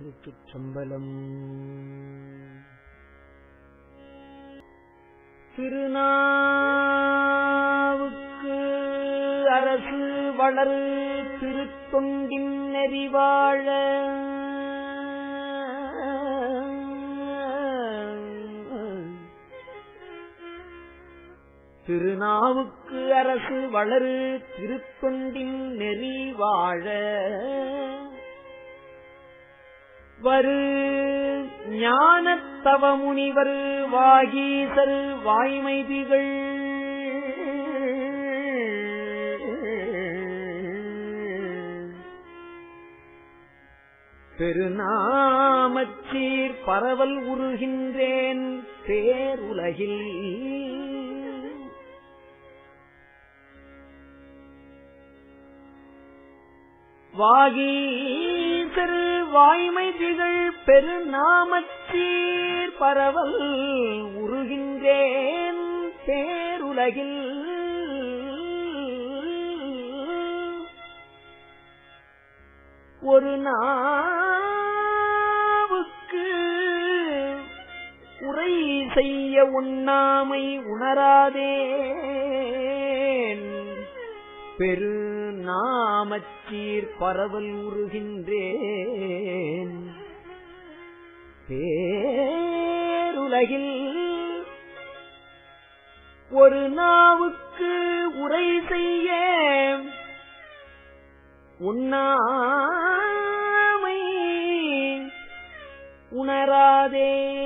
திருச்சிற்றம்பலம் திருநாவுக்கு அரசு வளரு திருத்தொண்டின் நெறிவாழ. திருநாவுக்கு அரசு வளரு திருத்தொண்டின் நெறி வாழ வரு. ஞானத்தவ முனிவர் வாகீசர் வாய்மைதிகள் பெருநாமச்சீர் பரவல் உருகின்றேன் பேருலகில். வாகீ வாகீசர் வாய்மை திகழ் பெருநாமச்சீர் பரவல் உருகின்றேன் பேருலகில். ஒரு நாவுக்கு உரை செய்ய உண்ணாமை உணராதே. பெரு நாமச்சீர் பரவல் உருகின்றேன். பேருலகில் ஒரு நாவுக்கு உரை செய்ய உண்ணாமை உணராதே.